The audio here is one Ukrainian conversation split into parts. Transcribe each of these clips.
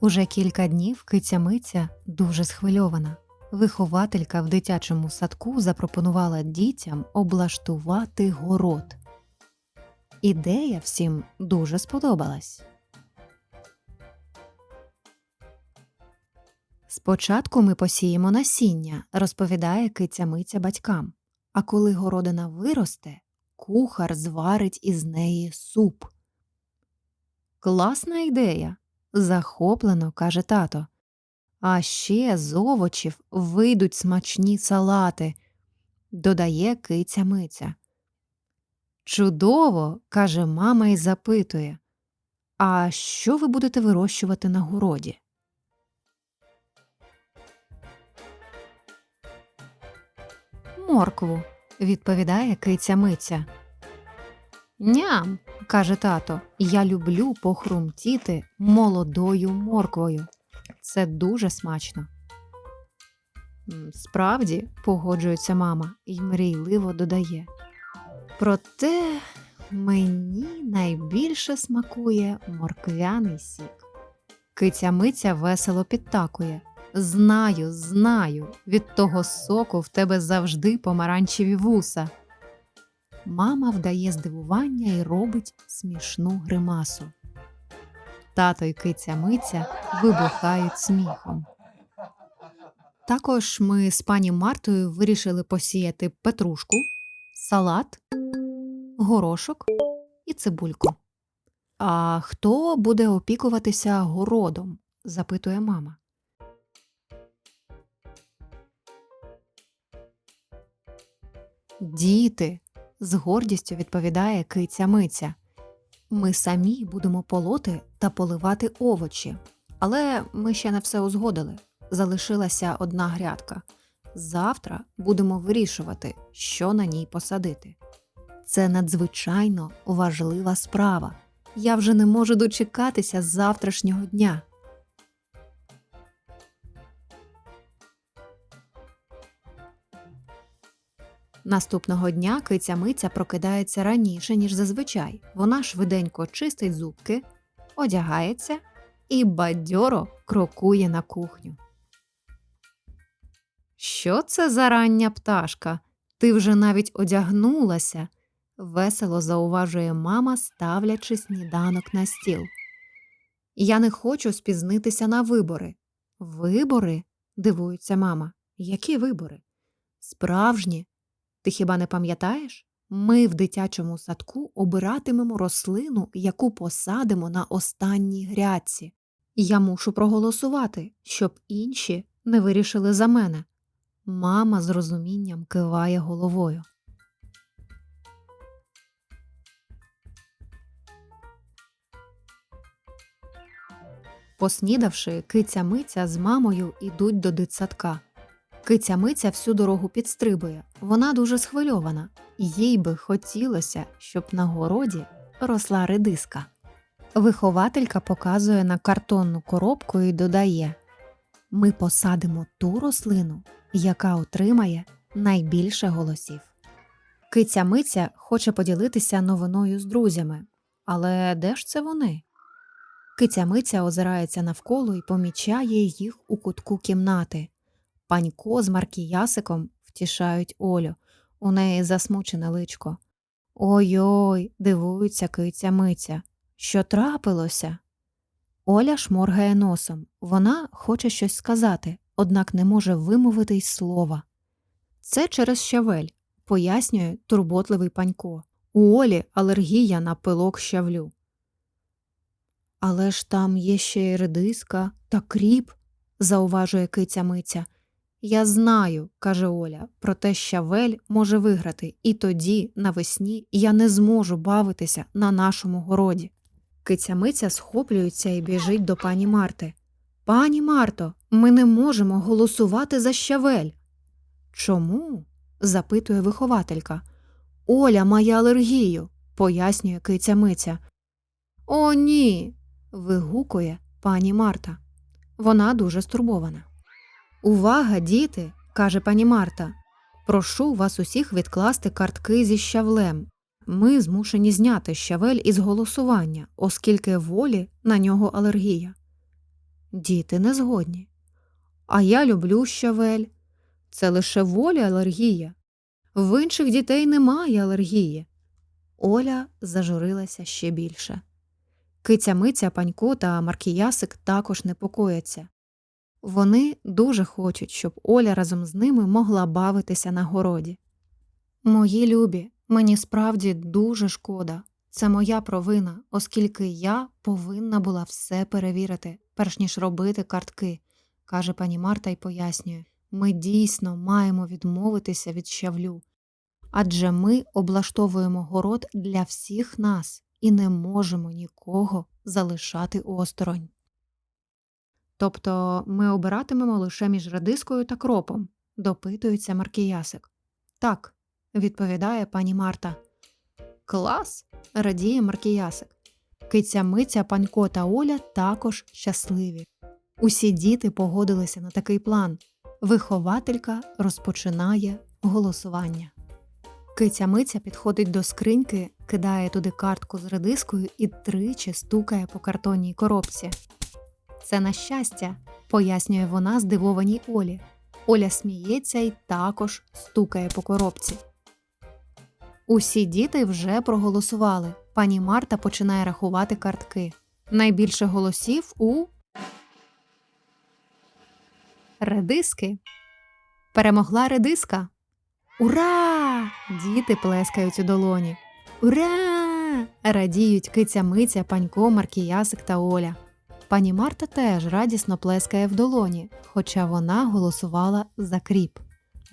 Уже кілька днів киця Миця дуже схвильована. Вихователька в дитячому садку запропонувала дітям облаштувати город. Ідея всім дуже сподобалась. Спочатку ми посіємо насіння, розповідає киця Миця батькам. А коли городина виросте, кухар зварить із неї суп. Класна ідея, захоплено каже тато. А ще з овочів вийдуть смачні салати, додає киця Миця. Чудово, каже мама і запитує. А що ви будете вирощувати на городі? Моркву, відповідає киця Миця. Ням, каже тато, я люблю похрумтіти молодою морквою. Це дуже смачно. Справді, погоджується мама і мрійливо додає. Проте мені найбільше смакує морквяний сік. Киця Миця весело підтакує. Знаю, знаю, від того соку в тебе завжди помаранчеві вуса. Мама вдає здивування і робить смішну гримасу. Тато й киця Миця вибухають сміхом. Також ми з пані Мартою вирішили посіяти петрушку, салат, горошок і цибульку. А хто буде опікуватися городом? запитує мама. Діти, з гордістю відповідає киця Миця. Ми самі будемо полоти та поливати овочі, але ми ще не все узгодили. Залишилася одна грядка. Завтра будемо вирішувати, що на ній посадити. Це надзвичайно важлива справа. Я вже не можу дочекатися завтрашнього дня. Наступного дня киця Миця прокидається раніше, ніж зазвичай. Вона швиденько чистить зубки, одягається і бадьоро крокує на кухню. Що це за рання пташка? Ти вже навіть одягнулася, весело зауважує мама, ставлячи сніданок на стіл. Я не хочу спізнитися на вибори. Вибори? дивується мама. Які вибори? Справжні. Ти хіба не пам'ятаєш? Ми в дитячому садку обиратимемо рослину, яку посадимо на останній грядці. Я мушу проголосувати, щоб інші не вирішили за мене. Мама з розумінням киває головою. Поснідавши, киця Миця з мамою ідуть до дитсадка. Киця Миця всю дорогу підстрибує. Вона дуже схвильована. Їй би хотілося, щоб на городі росла редиска. Вихователька показує на картонну коробку і додає: Ми посадимо ту рослину, яка отримає найбільше голосів. Киця Миця хоче поділитися новиною з друзями. Але де ж це вони? Киця Миця озирається навколо і помічає їх у кутку кімнати. Панько з Маркіясиком втішають Олю. У неї засмучене личко. Ой-ой, дивується киця Миця. Що трапилося? Оля шморгає носом. Вона хоче щось сказати, однак не може вимовити й слова. Це через щавель, пояснює турботливий панько. У Олі алергія на пилок щавлю. Але ж там є ще й редиска та кріп, зауважує киця Миця. Я знаю, каже Оля, проте щавель може виграти, і тоді, навесні, я не зможу бавитися на нашому городі. Киця Миця схоплюється і біжить до пані Марти. Пані Марто, ми не можемо голосувати за щавель. Чому? запитує вихователька. Оля має алергію, пояснює киця Миця. О, ні. вигукує пані Марта. Вона дуже стурбована. Увага, діти, каже пані Марта. Прошу вас усіх відкласти картки зі щавлем. Ми змушені зняти щавель із голосування, оскільки волі на нього алергія. Діти не згодні. А я люблю щавель. Це лише волі алергія. В інших дітей немає алергії. Оля зажурилася ще більше. Киця Миця, Панько та Маркіясик також непокояться. Вони дуже хочуть, щоб Оля разом з ними могла бавитися на городі. Мої любі, мені справді дуже шкода. Це моя провина, оскільки я повинна була все перевірити, перш ніж робити картки, каже пані Марта і пояснює. Ми дійсно маємо відмовитися від щавлю, адже ми облаштовуємо город для всіх нас і не можемо нікого залишати осторонь. Тобто ми обиратимемо лише між радискою та кропом, допитується Маркіясик. Так, відповідає пані Марта. Клас. радіє Маркіясик. Киця Миця, Панько та Оля також щасливі. Усі діти погодилися на такий план. Вихователька розпочинає голосування. Киця Миця підходить до скриньки, кидає туди картку з редискою і тричі стукає по картонній коробці. Це на щастя, пояснює вона здивованій Олі. Оля сміється і також стукає по коробці. Усі діти вже проголосували. Пані Марта починає рахувати картки. Найбільше голосів у редиски. Перемогла редиска. Ура! Діти плескають у долоні. Ура! Радіють киця Миця, панько, Маркіясик та Оля. Пані Марта теж радісно плескає в долоні, хоча вона голосувала за кріп.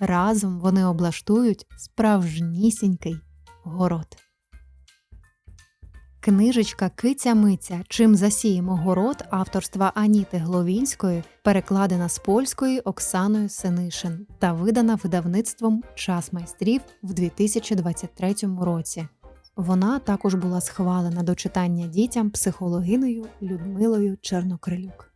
Разом вони облаштують справжнісінький город. Книжечка Киця Миця Чим засіємо город авторства Аніти Гловінської перекладена з польської Оксаною Сенишин та видана видавництвом Час майстрів в 2023 році. Вона також була схвалена до читання дітям психологиною Людмилою Чернокрилюк.